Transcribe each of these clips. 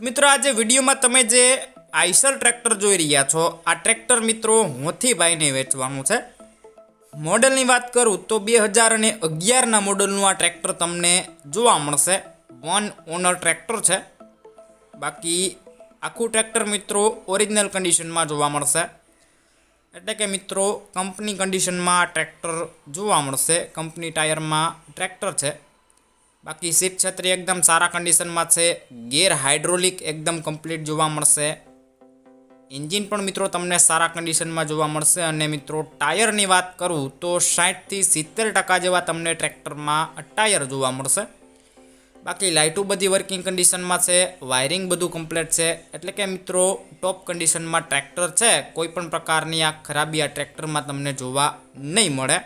તો મિત્રો આજે વિડીયોમાં તમે જે આઈસર ટ્રેક્ટર જોઈ રહ્યા છો, આ ટ્રેક્ટર મિત્રો હોથીભાઈને વેચવાનું છે. મોડલની વાત કરું તો બે હજાર અને અગિયારના મોડલનું આ ટ્રેક્ટર તમને જોવા મળશે. વન ઓનર ટ્રેક્ટર છે. બાકી આખું ટ્રેક્ટર મિત્રો ઓરિજિનલ કન્ડિશનમાં જોવા મળશે. એટલે કે મિત્રો કંપની કન્ડિશનમાં આ ટ્રેક્ટર જોવા મળશે. કંપની ટાયરમાં ટ્રેક્ટર છે. બાકી શિપ છત્રી એકદમ સારા કન્ડિશનમાં છે. ગેર હાઇડ્રોલિક એકદમ કમ્પ્લીટ જોવા મળશે. એન્જિન પણ મિત્રો તમને સારા કન્ડિશનમાં જોવા મળશે. અને મિત્રો ટાયરની વાત કરું તો સાઠથી સિત્તેર ટકા જેવા તમને ટ્રેક્ટરમાં ટાયર જોવા મળશે. બાકી લાઇટો બધી વર્કિંગ કન્ડિશનમાં છે. વાયરિંગ બધું કમ્પ્લીટ છે. એટલે કે મિત્રો ટોપ કન્ડિશનમાં ટ્રેક્ટર છે. કોઈપણ પ્રકારની આ ખરાબી આ ટ્રેક્ટરમાં તમને જોવા નહીં મળે.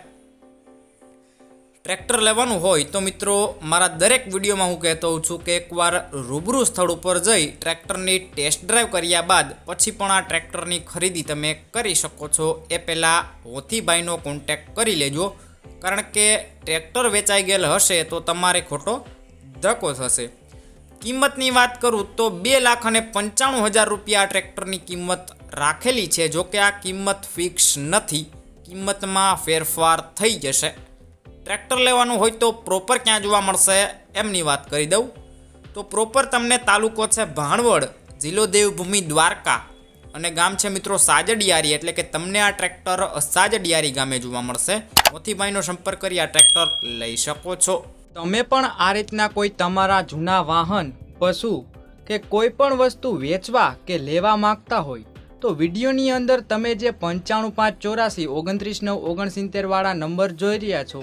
ટ્રેક્ટર લેવાનું હોય તો મિત્રો, મારા દરેક વિડીયોમાં હું કહેતો હોઉં છું કે એકવાર રૂબરૂ સ્થળ ઉપર જઈ ટ્રેક્ટરની ટેસ્ટ ડ્રાઈવ કર્યા બાદ પછી પણ આ ટ્રેક્ટરની ખરીદી તમે કરી શકો છો. એ પહેલાં હોથીભાઈનો કોન્ટેક્ટ કરી લેજો. કારણ કે ટ્રેક્ટર વેચાઈ ગયેલ હશે તો તમારે ખોટો ધક્કો થશે. કિંમતની વાત કરું તો બે લાખ અને પંચાણું હજાર રૂપિયા ટ્રેક્ટરની કિંમત રાખેલી છે જો કે આ કિંમત ફિક્સ નથી. કિંમતમાં ફેરફાર થઈ જશે. ટ્રેક્ટર લેવાનું હોય તો પ્રોપર ક્યાં જોવા મળશે એમની વાત કરી દઉં. તો પ્રોપર તમને તાલુકો છે ભાણવડ, જિલ્લો દેવભૂમિ દ્વારકા. અને ગામ છે મિત્રો સાજડિયારી, એટલે કે તમને આ ટ્રેક્ટર સાજડિયારી ગામે જોવા મળશે. મોતીભાઈનો સંપર્ક કરી આ ટ્રેક્ટર લઈ શકો છો. તમે પણ આ રીતના કોઈ તમારા જૂના વાહન, પશુ કે કોઈ પણ વસ્તુ વેચવા કે લેવા માંગતા હોય, તો વિડીયોની અંદર તમે જે પંચાણું પાંચ ચોરાસી, ઓગણત્રીસ નવ ઓગણસિત્તેરવાળા નંબર જોઈ રહ્યા છો